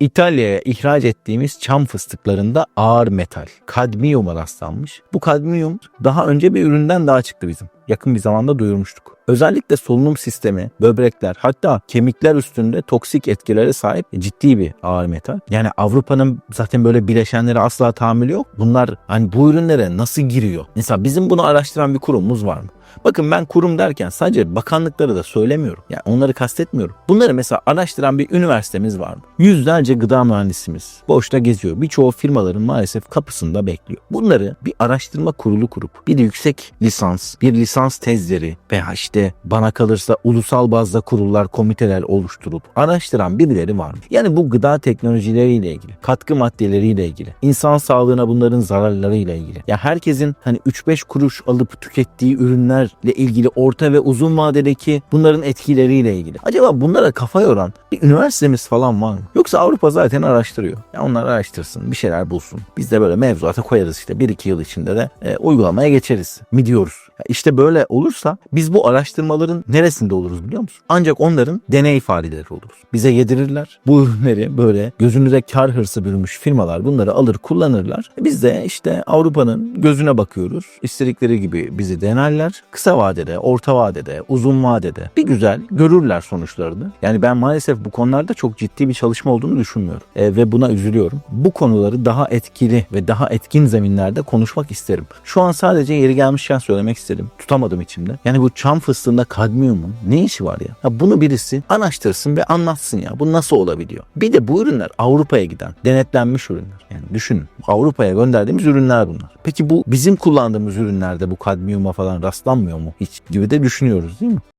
İtalya'ya ihraç ettiğimiz çam fıstıklarında ağır metal, kadmiyuma rastlanmış. Bu kadmiyum daha önce bir üründen daha çıktı bizim. Yakın bir zamanda duyurmuştuk. Özellikle solunum sistemi, böbrekler hatta kemikler üstünde toksik etkilere sahip ciddi bir ağır metal. Yani Avrupa'nın zaten böyle bileşenlere asla tahammülü yok. Bunlar hani bu ürünlere nasıl giriyor? Mesela bizim bunu araştıran bir kurumumuz var mı? Bakın ben kurum derken sadece bakanlıkları da söylemiyorum. Yani onları kastetmiyorum. Bunları mesela araştıran bir üniversitemiz var mı? Yüzlerce gıda mühendisimiz boşta geziyor. Birçoğu firmaların maalesef kapısında bekliyor. Bunları bir araştırma kurulu kurup bir yüksek lisans, bir lisans tezleri veya işte bana kalırsa ulusal bazda kurullar, komiteler oluşturup araştıran birileri var mı? Yani bu gıda teknolojileriyle ilgili, katkı maddeleriyle ilgili, insan sağlığına bunların zararlarıyla ilgili. Ya herkesin hani 3-5 kuruş alıp tükettiği ürünlerle ilgili orta ve uzun vadedeki bunların etkileriyle ilgili. Acaba bunlara kafa yoran bir üniversitemiz falan var mı? Yoksa Avrupa zaten araştırıyor. Ya onlar araştırsın, bir şeyler bulsun. Biz de böyle mevzuata koyarız işte 1-2 yıl içinde de e, uygulamaya geçeriz mi diyoruz. Ya işte böyle olursa biz bu araştırmaların neresinde oluruz biliyor musun? Ancak onların deney fareleri oluruz. Bize yedirirler. Bu ürünleri böyle gözünüze kar hırsı bürümüş firmalar bunları alır kullanırlar. Biz de işte Avrupa'nın gözüne bakıyoruz. İstedikleri gibi bizi denerler. Kısa vadede, orta vadede, uzun vadede bir güzel görürler sonuçlarını. Yani ben maalesef bu konularda çok ciddi bir çalışma olduğunu düşünmüyorum. E, ve buna üzülüyorum. Bu konuları daha etkili ve daha etkin zeminlerde konuşmak isterim. Şu an sadece yeri gelmişken söylemek istedim. Tutamadım içimde. Yani bu çam fıstığında kadmiyumun ne işi var ya? ya bunu birisi araştırsın ve anlatsın ya. Bu nasıl olabiliyor? Bir de bu ürünler Avrupa'ya giden denetlenmiş ürünler. Yani düşünün Avrupa'ya gönderdiğimiz ürünler bunlar. Peki bu bizim kullandığımız ürünlerde bu kadmiyuma falan rastlanmıyor mu hiç gibi de düşünüyoruz değil mi?